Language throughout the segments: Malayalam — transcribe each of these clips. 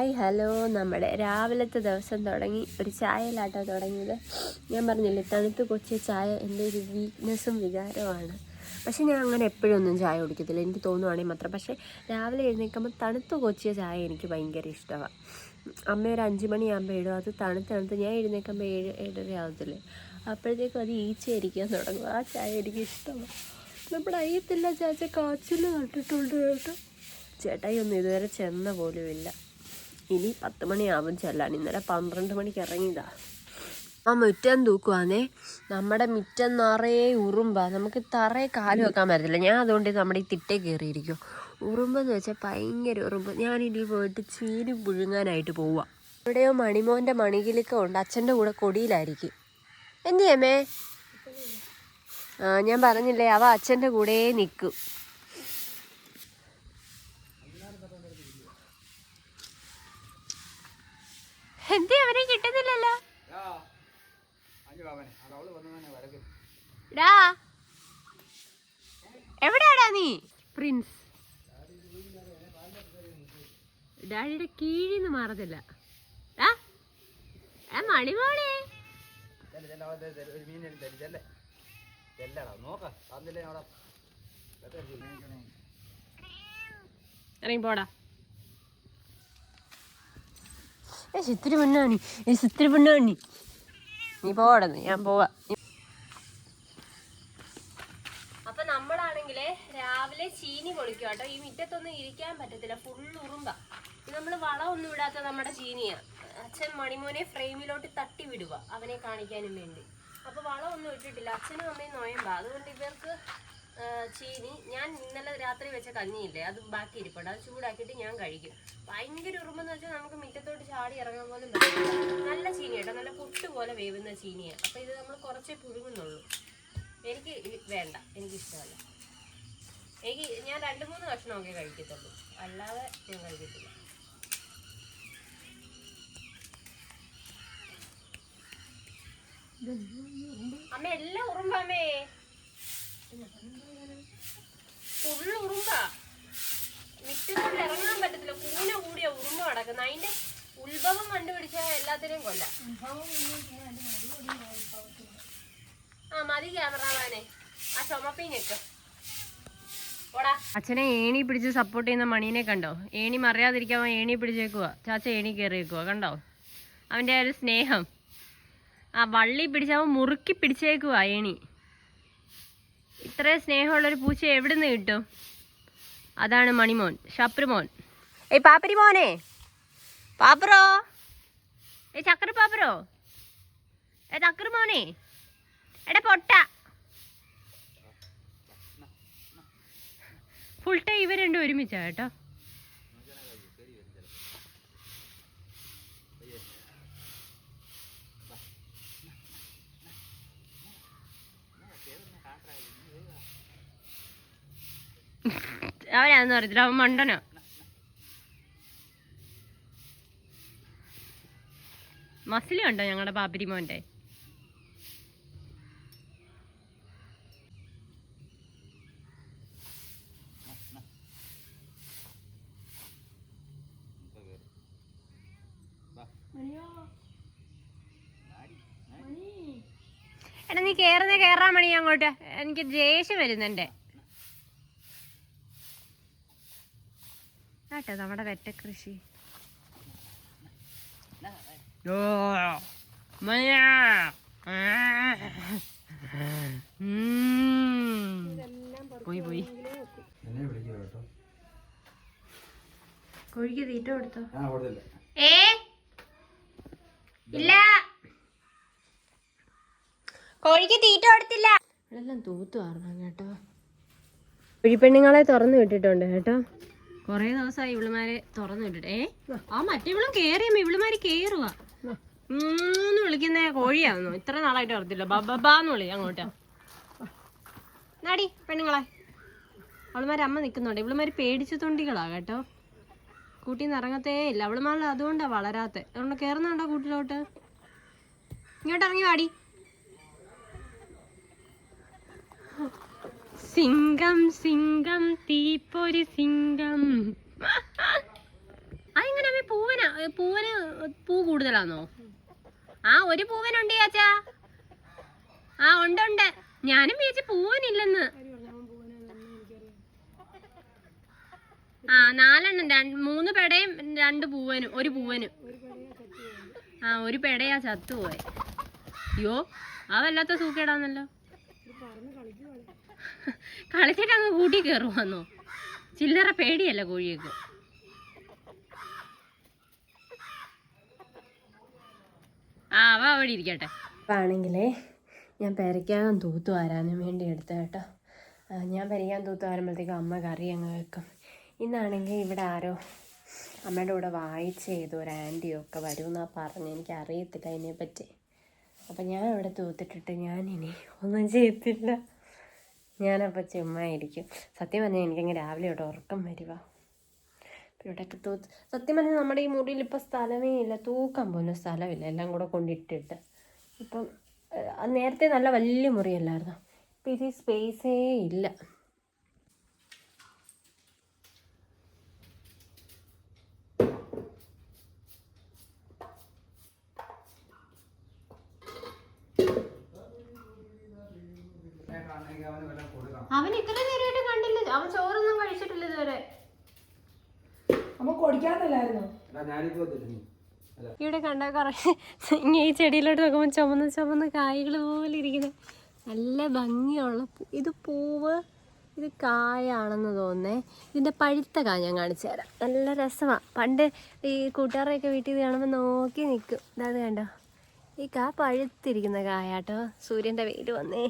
Hi hello. നമ്മുടെ രാവിലത്തെ ദിവസം തുടങ്ങി. ഒരു ചായയിലാട്ടോ തുടങ്ങിയത്. ഞാൻ പറഞ്ഞില്ലേ തണുത്ത് കൊച്ചി ചായ എന്റെ ഒരു വീക്ക്നെസ്സും വികാരമാണ് പക്ഷേ ഞാൻ അങ്ങനെ എപ്പോഴും ഒന്നും ചായ കുടിക്കത്തില്ല. എനിക്ക് തോന്നുവാണെങ്കിൽ മാത്രം. പക്ഷേ രാവിലെ എഴുന്നേൽക്കുമ്പോൾ തണുത്ത് കൊച്ചിയ ചായ എനിക്ക് ഭയങ്കര ഇഷ്ടമാണ്. അമ്മ ഒരു അഞ്ച് മണിയാകുമ്പോൾ ഇടും. അത് തണുത്ത് തണുത്ത് ഞാൻ എഴുന്നേൽക്കുമ്പോൾ ഏഴ് ഏഴര ആവത്തില്ലേ. അപ്പോഴത്തേക്കും അത് ഈച്ച ഇരിക്കാൻ തുടങ്ങും. ആ ചായ എനിക്ക് ഇഷ്ടമാണ്. നമ്മുടെ അയ്യത്തില്ല ചാച്ച കാച്ചിൽ നട്ടിട്ടുണ്ട് കേട്ടോ. ചേട്ടായി ഒന്നും ഇതുവരെ ചെന്ന പോലുമില്ല. ഇനി പത്ത് മണിയാവും ചെല്ലാൻ. ഇന്നലെ പന്ത്രണ്ട് മണിക്ക് ഇറങ്ങിയതാ. ആ മുറ്റം തൂക്കുവാന്നേ. നമ്മുടെ മുറ്റം നിറയെ ഉറുമ്പാ. നമുക്ക് തറയെ കാൽ വെക്കാൻ പറ്റത്തില്ല. ഞാൻ അതുകൊണ്ട് നമ്മുടെ ഈ തിട്ടേ കയറിയിരിക്കും. ഉറുമ്പെന്ന് വെച്ചാൽ ഭയങ്കര ഉറുമ്പ്. ഞാനിനി പോയിട്ട് ചീനി പുഴുങ്ങാനായിട്ട് പോവുക ഇവിടെയോ മണിമോന്റെ മണികിലൊക്കെ ഉണ്ട്. അച്ഛന്റെ കൂടെ കൊടിയിലായിരിക്കും. എന്തിയമ്മേ? ആ ഞാൻ പറഞ്ഞില്ലേ അവ അച്ഛന്റെ കൂടെ നിൽക്കും. എന്തേ അവനെ കിട്ടുന്നില്ലല്ലോ? എവിടെയാടാ നീ? പ്രിൻസ്. ഡാഡിയുടെ മാറത്തില്ല. ആ ആ മണിമോളെ. ഇറങ്ങി പോടാ ഏ ചിത്തിരി പൊന്നാണി ഏ ഇത്തിരി പൊന്നാണി നീ. പോടന്ന് ഞാൻ പോവാ. അപ്പൊ നമ്മളാണെങ്കിലേ രാവിലെ ചീനി പൊളിക്കും കേട്ടോ. ഈ മുറ്റത്തൊന്നും ഇരിക്കാൻ പറ്റത്തില്ല. ഫുൾ ഉറുമ്പ. നമ്മൾ വളമൊന്നും ഇടാത്ത നമ്മുടെ ചീനിയാ. അച്ഛൻ മണിമോനെ ഫ്രെയിമിലോട്ട് തട്ടി വിടുക അവനെ കാണിക്കാനും വേണ്ടി. അപ്പൊ വളമൊന്നും ഇട്ടിട്ടില്ല. അച്ഛനും അമ്മയും നോയമ്പാ. അതുകൊണ്ട് ഇവർക്ക് ചീനി. ഞാൻ ഇന്നലെ രാത്രി വെച്ച കഞ്ഞിയില്ലേ അത് ബാക്കി ഇരിപ്പുണ്ട്. അത് ചൂടാക്കിയിട്ട് ഞാൻ കഴിക്കും. ഭയങ്കര ഉറുമ്പെന്ന് വെച്ചാൽ നമുക്ക് മിറ്റത്തോട്ട് ചാടി ഇറങ്ങാൻ പോലും നല്ല ചീനി കേട്ടോ. നല്ല പുട്ട് പോലെ വേവുന്ന ചീനിയാണ് അപ്പോൾ ഇത് നമ്മൾ കുറച്ചേ പുഴുങ്ങുന്നുള്ളൂ. എനിക്ക് വേണ്ട. എനിക്കിഷ്ടമല്ല എനിക്ക് ഞാൻ രണ്ട് മൂന്ന് കഷ്ണമൊക്കെ കഴിക്കത്തുള്ളൂ. അല്ലാതെ ഞാൻ കഴിക്കത്തില്ല. അമ്മ എല്ലാം ഉറുമ്പ അമ്മേ. ഫുള്ള് ഉറുമ്പാ. മിറ്റത്തോട്ട് ഇറങ്ങാൻ പറ്റത്തില്ല. കൂന കൂടിയ ഉറുമ്പ് കിടക്കുന്നത് അതിന്റെ ഉത്ഭവം കണ്ടുപിടിച്ചാൽ എല്ലാത്തിനെയും കൊല്ലാം. ആ മതി ക്യാമറാമാനെ ആ ചുമപ്പി ഞെക്കും അച്ഛനെ ഏണി പിടിച്ച് സപ്പോർട്ട് ചെയ്യുന്ന മണീനെ കണ്ടോ? ഏണി മറിയാതിരിക്കാൻ ഏണി പിടിച്ചേക്കുക ചാച്ച ഏണി കയറിയേക്കുക കണ്ടോ? അവന്റെ ആ ഒരു സ്നേഹം. ആ വള്ളി പിടിച്ചവൻ മുറുക്കി പിടിച്ചേക്കുക ഏണി. ഇത്രയും സ്നേഹമുള്ളൊരു പൂച്ച എവിടെ നിന്ന് കിട്ടും? അതാണ് മണിമോൻ ശപ്രുമോൻ ഏയ് പാപ്പരി മോനെ. പാപ്പറോ? ഏ ചക്കര പാപ്പറോ? ഏ ചക്കര മോനെ. എടാ പൊട്ട. ഫുൾ ടൈം ഇവ രണ്ടും ഒരുമിച്ചാ കേട്ടോ. അവനാന്ന് പറഞ്ഞിട്ട് അവൻ മണ്ടനോ? മസിലി ഉണ്ടോ ഞങ്ങളുടെ പാപ്പിരി മോന്റെ എടാ നീ കേറുന്ന കേറാൻ മണി അങ്ങോട്ട്. എനിക്ക് ദേഷ്യം വരുന്നുണ്ട്. കേട്ടോ നമ്മുടെ വെറ്റ ഓ, മയ്യാ. പോയി പോയി. കോഴിക്ക് തീറ്റ കൊടുത്തോ? ആ കൊടുത്തില്ല. ഏ? ഇല്ല. കോഴിക്ക് തീറ്റ കൊടുത്തില്ല. ഇതെല്ലാം തൂത്തു പറഞ്ഞു കേട്ടോ. കുഴിപ്പെണ്ണുങ്ങളെ തുറന്നു വിട്ടിട്ടുണ്ട് കേട്ടോ. കൊറേ ദിവസമായി ഇവിളുമാരെ തുറന്നു വിട്ടിട്ട്. ഏ? ആ. മറ്റേവിളും കേറിയമ്മ ഇവിളുമാര് കേറുവാ. മൂന്ന് വിളിക്കുന്ന കോഴിയാണെന്നോ ഇത്ര നാളായിട്ട് ഓർത്തില്ല ബബാന്ന് വിളി അങ്ങോട്ടാ. നാടി പെണ്ണുങ്ങളെ. അവളുമാര് അമ്മ നിക്കുന്നുണ്ട്. ഇവളുമാര് പേടിച്ച തൊണ്ടികളാ കേട്ടോ. കൂട്ടിൽ നിന്ന് ഇറങ്ങത്തേ ഇല്ല. അവളുമാരിൽ അതുകൊണ്ടാ വളരാത്തെ. അതുകൊണ്ട് കേറുന്നുണ്ടോ കൂട്ടിലോട്ട്? ഇങ്ങോട്ട് ഇറങ്ങി വാടി. സിംഗം സിംഗം തീപ്പൊരി സിംഗം. ആ എങ്ങനെ പൂവന പൂവന് പൂ കൂടുതലാണോ ആ ഒരു പൂവനുണ്ട് ചാച്ചാ. ആ ഉണ്ട് ഉണ്ട്. ഞാനും ചേച്ചി പൂവനില്ലെന്ന്. ആ നാലെണ്ണം മൂന്ന് പെടയും രണ്ട് പൂവനും ഒരു പൂവനും. ആ ഒരു പെടയാ ചത്തുപോയെ. അയ്യോ ആ വല്ലാത്ത സൂക്കേടാന്നല്ലോ. കളിച്ചിട്ട് അങ്ങ് കൂട്ടി കയറുവാന്നോ ചില്ലറ പേടിയല്ല കോഴിയൊക്കെ? ആ അവ അവിടെ ഇരിക്കട്ടെ. ആണെങ്കിലേ ഞാൻ പെരയ്ക്കാൻ തൂത്തു വരാനും വേണ്ടി എടുത്ത കേട്ടോ. ഞാൻ പെരയ്ക്കാൻ തൂത്ത് വരുമ്പോഴത്തേക്കും അമ്മ കറി അങ്ങ് വെക്കും. ഇന്നാണെങ്കിൽ ഇവിടെ ആരോ അമ്മയുടെ കൂടെ വായിച്ച് ചെയ്തു ഒരു ആന്റിയോ ഒക്കെ വരുമെന്നാണ് പറഞ്ഞു എനിക്ക് അറിയത്തില്ല അതിനെപ്പറ്റി. അപ്പം ഞാൻ ഇവിടെ തൂത്തിട്ടിട്ട് ഞാനിനി ഒന്നും ചെയ്യത്തില്ല. ഞാനപ്പോൾ ചുമ്മാ ഇരിക്കും. സത്യം പറഞ്ഞാൽ എനിക്കങ്ങ് രാവിലെ ഇവിടെ ഉറക്കം വരുക. ഇവിടെയൊക്കെ തൂത്ത് സത്യം പറഞ്ഞാൽ നമ്മുടെ ഈ മുറിയിൽ ഇപ്പോൾ സ്ഥലമേ ഇല്ല. തൂക്കാൻ പോലും സ്ഥലമില്ല. എല്ലാം കൂടെ കൊണ്ടിട്ടിട്ട്. ഇപ്പം നേരത്തെ നല്ല വലിയ മുറിയല്ലായിരുന്നു? ഇപ്പം ഇത് സ്പേസേ ഇല്ല. അവൻ ഇത്ര നേരമായിട്ട് കണ്ടില്ല. അവൻ ചോറൊന്നും കഴിച്ചിട്ടില്ല ഇതുവരെ. ഇവിടെ കണ്ട കുറേ ഈ ചെടിയിലോട്ട് നോക്കുമ്പോൾ ചുമന്ന് ചുമന്ന് കായ്കൾ പോലെ ഇരിക്കുന്നത് നല്ല ഭംഗിയുള്ള ഇത് പൂവ് ഇത് കായാണെന്ന് തോന്നുന്നേ. ഇതിന്റെ പഴുത്ത കായ ഞാൻ കാണിച്ചു തരാം. നല്ല രസമാണ് പണ്ട് ഈ കൂട്ടുകാരെയൊക്കെ വീട്ടിൽ ഇത് കാണുമ്പോൾ നോക്കി നിൽക്കും. ഇതാണ് കണ്ടോ? ഈ കാ പഴുത്തിരിക്കുന്ന കായാട്ടോ. സൂര്യന്റെ വെയിൽ വന്നേ.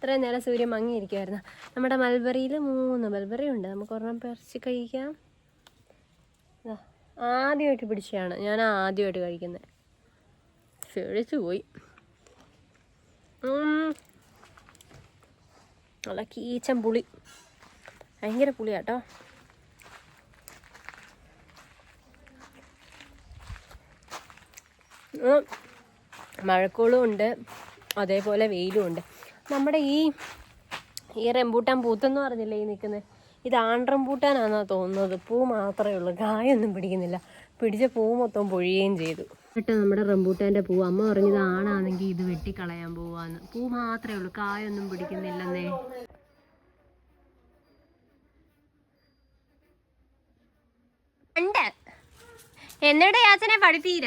ഇത്രയും നേരം സൂര്യൻ മങ്ങിയിരിക്കുമായിരുന്നു നമ്മുടെ മൽബറിയിൽ മൂന്ന് മൽബറി ഉണ്ട്. നമുക്ക് ഒരെണ്ണം പറിച്ച് കഴിക്കാം. ആദ്യമായിട്ട് പിടിച്ചതാണ്. ഞാൻ ആദ്യമായിട്ട് കഴിക്കുന്നത്. ക്ഷണിച്ചു പോയി. നല്ല കീച്ചൻ പുളി. ഭയങ്കര പുളിയാട്ടോ. മഴക്കോളും ഉണ്ട്. അതേപോലെ വെയിലും ഉണ്ട്. നമ്മുടെ ഈ ഈ റംബൂട്ടാൻ പൂത്തെന്ന് പറഞ്ഞില്ലേ ഈ നിൽക്കുന്നത് ഇത് ആൺറംബൂട്ടാനാണെന്നാ തോന്നുന്നത്. പൂ മാത്രമേ ഉള്ളൂ. കായൊന്നും പിടിക്കുന്നില്ല. പിടിച്ച പൂ മൊത്തം പൊഴിയുകയും ചെയ്തു. കേട്ടോ നമ്മുടെ റംബൂട്ടാന്റെ പൂ. അമ്മ പറഞ്ഞത് ആണാണെങ്കിൽ ഇത് വെട്ടിക്കളയാൻ പോവാന്ന്. പൂ മാത്രമേ ഉള്ളൂ. കായൊന്നും പിടിക്കുന്നില്ലെന്നേ. ഉണ്ട്. എന്നിട്ട് യാച്ചനെ പഠിപ്പീര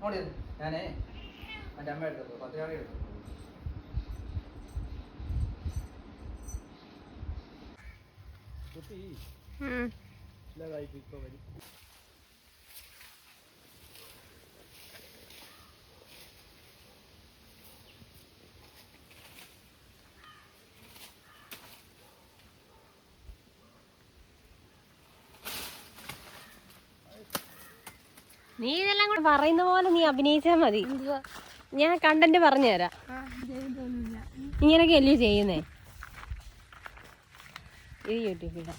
ഓടി ഞാനേ എന്റെ അമ്മ എടുത്തു പത്തിരാടി എടുത്തു കുട്ടി. ഇല്ലാതായി ഇപ്പൊ വരും. നീ ഇതെല്ലാം കൂടെ പറയുന്ന പോലെ നീ അഭിനയിച്ചാൽ മതി. ഞാൻ കണ്ടന്റ് പറഞ്ഞു തരാം ഇങ്ങനെയൊക്കെ അല്ലയോ ചെയ്യുന്നേ? ഇത് യൂട്യൂബില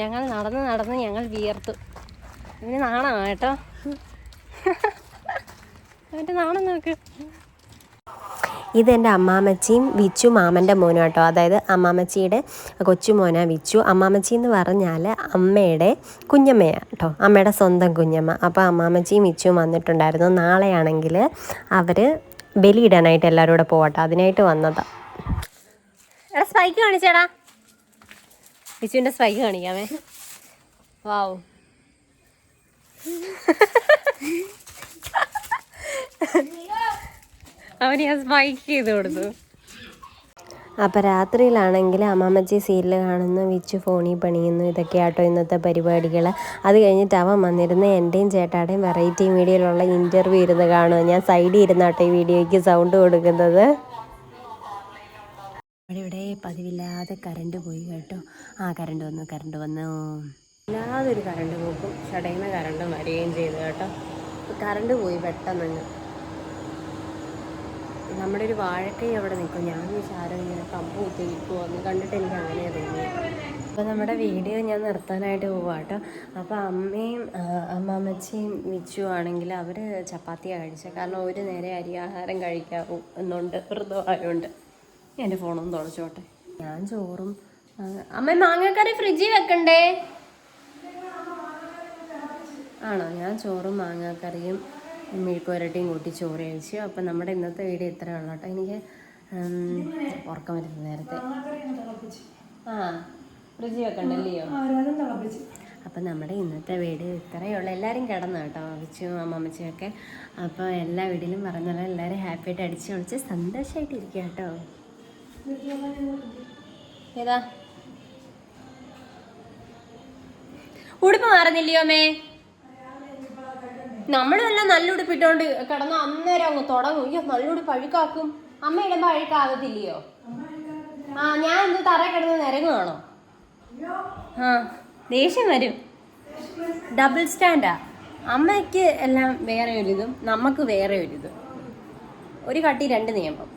ഞങ്ങൾ നടന്ന് നടന്ന് ഞങ്ങൾ വിയർത്തു. ഇതിന് നാണമാ കേട്ടോ. അവന്റെ നാണം നോക്ക്. ഇതെന്റെ അമ്മാമച്ചിയും വിച്ചു മാമന്റെ മോനും കേട്ടോ. അതായത് അമ്മാമച്ചിയുടെ കൊച്ചുമോന വിച്ചു. അമ്മാമച്ചി എന്ന് പറഞ്ഞാൽ അമ്മയുടെ കുഞ്ഞമ്മയാണ് കേട്ടോ. അമ്മയുടെ സ്വന്തം കുഞ്ഞമ്മ. അപ്പോൾ അമ്മാമച്ചിയും വിച്ചുവും വന്നിട്ടുണ്ടായിരുന്നു. നാളെയാണെങ്കിൽ അവർ ബലിയിടാനായിട്ട് എല്ലാവരും കൂടെ പോകട്ടെ അതിനായിട്ട് വന്നതാ. എടാ സ്പൈക്ക് കാണിച്ചേടാ. വിച്ചുവിന്റെ സ്പൈക്ക് കാണിക്കാമേ. വാവ് അവന് ഞാൻ സ്പൈക്ക് ചെയ്ത് കൊടുത്തു. അപ്പോൾ രാത്രിയിലാണെങ്കിൽ അമ്മാമ്മച്ചി സീരിയൽ കാണുന്നു വിച്ച് ഫോണിൽ പണിയുന്നു ഇതൊക്കെ ആട്ടോ ഇന്നത്തെ പരിപാടികൾ. അത് കഴിഞ്ഞിട്ട് അവൻ വന്നിരുന്ന് എന്റെയും ചേട്ടാടെയും വെറൈറ്റി മീഡിയയിലുള്ള ഇന്റർവ്യൂ ഇരുന്ന് കാണുക ഞാൻ സൈഡിൽ ഇരുന്നാട്ടോ ഈ വീഡിയോയ്ക്ക് സൗണ്ട് കൊടുക്കുന്നത്. ഇവിടെ ഇവിടെ പതിവില്ലാതെ കറണ്ട് പോയി കേട്ടോ. ആ കറണ്ട് വന്നു കറണ്ട് വന്നു. ഇല്ലാതൊരു കറണ്ട് പോക്കും ചടയുന്ന കറണ്ട് വരികയും ചെയ്തു കേട്ടോ. കറണ്ട് പോയി പെട്ടെന്നങ്ങ്. നമ്മുടെ ഒരു വാഴക്കൈ അവിടെ നിൽക്കും. ഞാൻ ഈ ചാരം ഇങ്ങനെ കമ്പ് കുത്തി നിൽക്കുമെന്ന് കണ്ടിട്ട് എനിക്ക് അങ്ങനെ തോന്നി. അപ്പോൾ നമ്മുടെ വീഡിയോ ഞാൻ നിർത്താനായിട്ട് പോവാം കേട്ടോ. അപ്പോൾ അമ്മയും അമ്മാമ്മച്ചിയും മിച്ചു ആണെങ്കിൽ അവർ ചപ്പാത്തിയാണ് കഴിച്ച. കാരണം ഒരു നേരെ അരി ആഹാരം കഴിക്കാവൂ എന്നുണ്ട് വൃതമായതുകൊണ്ട് എന്റെ ഫോണൊന്ന് തുടച്ചോട്ടെ. ഞാൻ ചോറും അമ്മ മാങ്ങക്കറി ഫ്രിഡ്ജിൽ വെക്കണ്ടേ? ആണോ? ഞാൻ ചോറും മാങ്ങാക്കറിയും മെഴുക്കുവരട്ടിയും കൂട്ടി ചോറ് കഴിച്ചു. അപ്പം നമ്മുടെ ഇന്നത്തെ വീഡിയോ ഇത്ര ഉള്ളൂ കേട്ടോ. എനിക്ക് ഉറക്കം വരുന്നത് നേരത്തെ. ആ ഫ്രിഡ്ജ് വെക്കണ്ടല്ലയോ അപ്പം നമ്മുടെ ഇന്നത്തെ വീഡിയോ ഇത്രയേ ഉള്ളൂ. എല്ലാവരും കിടന്നു കേട്ടോ അമ്മച്ചും അമ്മമ്മച്ചുമൊക്കെ അപ്പോൾ എല്ലാ വീഡിയോയിലും പറഞ്ഞാലും എല്ലാവരും ഹാപ്പിയായിട്ട് അടിച്ച് വിളിച്ച് സന്തോഷമായിട്ട് ഇരിക്കുക കേട്ടോ. ഏതാ? ഉടുപ്പ് മാറുന്നില്ലയോ അമ്മേ? നമ്മളുമെല്ലാം നല്ല ഉടുപ്പിട്ടോണ്ട് കിടന്ന അന്നേരം അങ്ങ് തുടങ്ങും. അയ്യോ നല്ല ഉടുപ്പ് അഴുക്കാക്കും. അമ്മ ഇടുമ്പോ അഴുക്കാകത്തില്ലയോ ആ ഞാൻ എന്ത് തറ കിടന്ന് നിരങ്ങുകയാണോ ആ ദേഷ്യം വരും. ഡബിൾ സ്റ്റാൻഡാ അമ്മയ്ക്ക് എല്ലാം വേറെ ഒരിതും നമുക്ക് വേറെ ഒരിതും ഒരു കട്ടി രണ്ട് നിയമം.